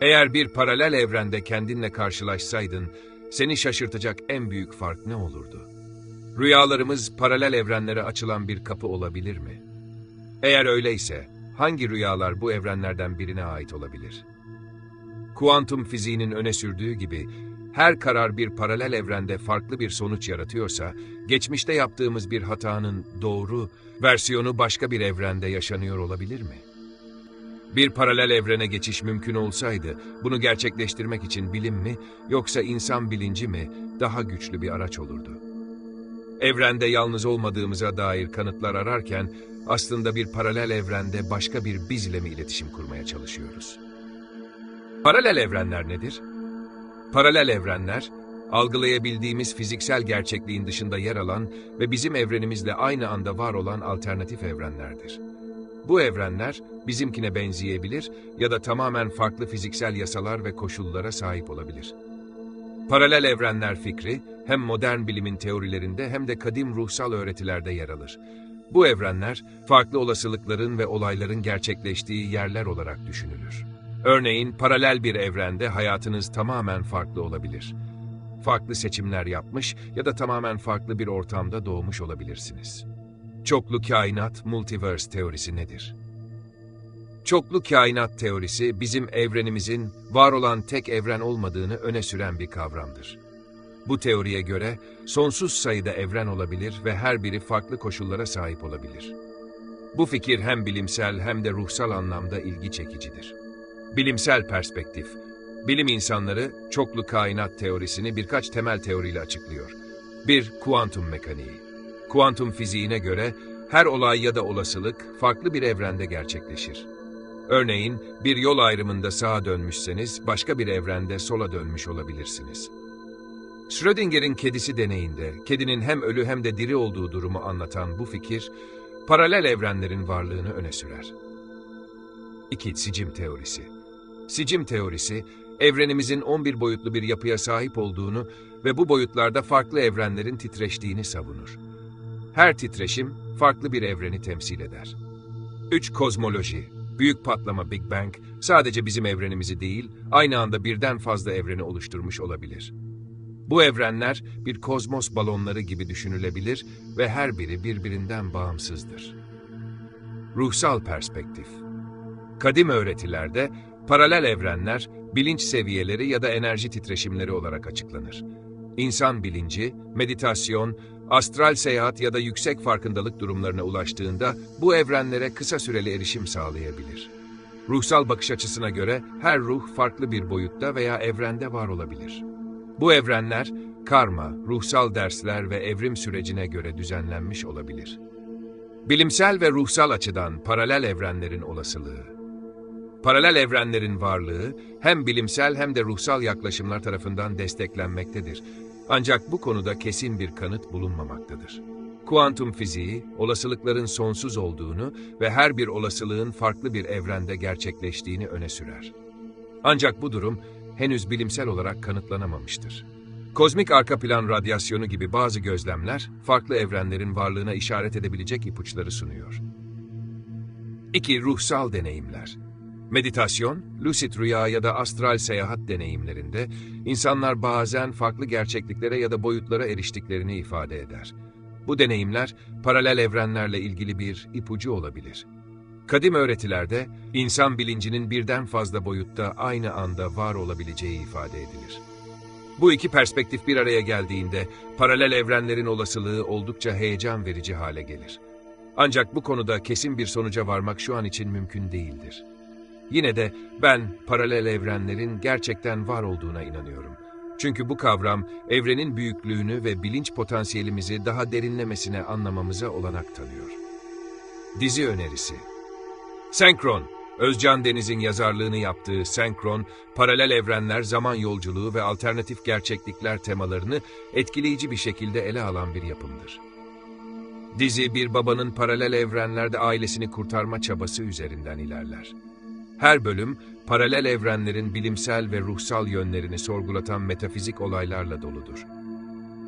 Eğer bir paralel evrende kendinle karşılaşsaydın, seni şaşırtacak en büyük fark ne olurdu? Rüyalarımız paralel evrenlere açılan bir kapı olabilir mi? Eğer öyleyse, hangi rüyalar bu evrenlerden birine ait olabilir? Kuantum fiziğinin öne sürdüğü gibi, her karar bir paralel evrende farklı bir sonuç yaratıyorsa, geçmişte yaptığımız bir hatanın doğru versiyonu başka bir evrende yaşanıyor olabilir mi? Bir paralel evrene geçiş mümkün olsaydı, bunu gerçekleştirmek için bilim mi, yoksa insan bilinci mi daha güçlü bir araç olurdu? Evrende yalnız olmadığımıza dair kanıtlar ararken, aslında bir paralel evrende başka bir biz ile mi iletişim kurmaya çalışıyoruz? Paralel evrenler nedir? Paralel evrenler, algılayabildiğimiz fiziksel gerçekliğin dışında yer alan ve bizim evrenimizle aynı anda var olan alternatif evrenlerdir. Bu evrenler bizimkine benzeyebilir ya da tamamen farklı fiziksel yasalar ve koşullara sahip olabilir. Paralel evrenler fikri hem modern bilimin teorilerinde hem de kadim ruhsal öğretilerde yer alır. Bu evrenler farklı olasılıkların ve olayların gerçekleştiği yerler olarak düşünülür. Örneğin paralel bir evrende hayatınız tamamen farklı olabilir. Farklı seçimler yapmış ya da tamamen farklı bir ortamda doğmuş olabilirsiniz. Çoklu kainat, multiverse teorisi nedir? Çoklu kainat teorisi bizim evrenimizin var olan tek evren olmadığını öne süren bir kavramdır. Bu teoriye göre sonsuz sayıda evren olabilir ve her biri farklı koşullara sahip olabilir. Bu fikir hem bilimsel hem de ruhsal anlamda ilgi çekicidir. Bilimsel perspektif, bilim insanları çoklu kainat teorisini birkaç temel teoriyle açıklıyor. 1. Kuantum mekaniği. Kuantum fiziğine göre her olay ya da olasılık farklı bir evrende gerçekleşir. Örneğin bir yol ayrımında sağa dönmüşseniz başka bir evrende sola dönmüş olabilirsiniz. Schrödinger'in kedisi deneyinde kedinin hem ölü hem de diri olduğu durumu anlatan bu fikir, paralel evrenlerin varlığını öne sürer. 2. Sicim teorisi. Sicim teorisi, evrenimizin 11 boyutlu bir yapıya sahip olduğunu ve bu boyutlarda farklı evrenlerin titreştiğini savunur. Her titreşim farklı bir evreni temsil eder. 3. Kozmoloji. Büyük patlama Big Bang sadece bizim evrenimizi değil, aynı anda birden fazla evreni oluşturmuş olabilir. Bu evrenler bir kozmos balonları gibi düşünülebilir ve her biri birbirinden bağımsızdır. Ruhsal perspektif Kadim öğretilerde paralel evrenler bilinç seviyeleri ya da enerji titreşimleri olarak açıklanır. İnsan bilinci, meditasyon, astral seyahat ya da yüksek farkındalık durumlarına ulaştığında bu evrenlere kısa süreli erişim sağlayabilir. Ruhsal bakış açısına göre her ruh farklı bir boyutta veya evrende var olabilir. Bu evrenler karma, ruhsal dersler ve evrim sürecine göre düzenlenmiş olabilir. Bilimsel ve ruhsal açıdan paralel evrenlerin olasılığı. Paralel evrenlerin varlığı hem bilimsel hem de ruhsal yaklaşımlar tarafından desteklenmektedir. Ancak bu konuda kesin bir kanıt bulunmamaktadır. Kuantum fiziği, olasılıkların sonsuz olduğunu ve her bir olasılığın farklı bir evrende gerçekleştiğini öne sürer. Ancak bu durum henüz bilimsel olarak kanıtlanamamıştır. Kozmik arka plan radyasyonu gibi bazı gözlemler, farklı evrenlerin varlığına işaret edebilecek ipuçları sunuyor. 2. Ruhsal deneyimler Meditasyon, lucid rüya ya da astral seyahat deneyimlerinde insanlar bazen farklı gerçekliklere ya da boyutlara eriştiklerini ifade eder. Bu deneyimler paralel evrenlerle ilgili bir ipucu olabilir. Kadim öğretilerde insan bilincinin birden fazla boyutta aynı anda var olabileceği ifade edilir. Bu iki perspektif bir araya geldiğinde paralel evrenlerin olasılığı oldukça heyecan verici hale gelir. Ancak bu konuda kesin bir sonuca varmak şu an için mümkün değildir. Yine de ben paralel evrenlerin gerçekten var olduğuna inanıyorum. Çünkü bu kavram evrenin büyüklüğünü ve bilinç potansiyelimizi daha derinlemesine anlamamıza olanak tanıyor. Dizi önerisi Senkron Özcan Deniz'in yazarlığını yaptığı Senkron, paralel evrenler, zaman yolculuğu ve alternatif gerçeklikler temalarını etkileyici bir şekilde ele alan bir yapımdır. Dizi bir babanın paralel evrenlerde ailesini kurtarma çabası üzerinden ilerler. Her bölüm, paralel evrenlerin bilimsel ve ruhsal yönlerini sorgulatan metafizik olaylarla doludur.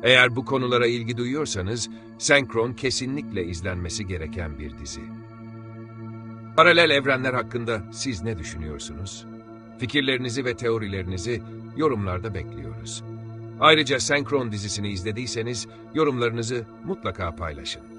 Eğer bu konulara ilgi duyuyorsanız, Senkron kesinlikle izlenmesi gereken bir dizi. Paralel evrenler hakkında siz ne düşünüyorsunuz? Fikirlerinizi ve teorilerinizi yorumlarda bekliyoruz. Ayrıca Senkron dizisini izlediyseniz yorumlarınızı mutlaka paylaşın.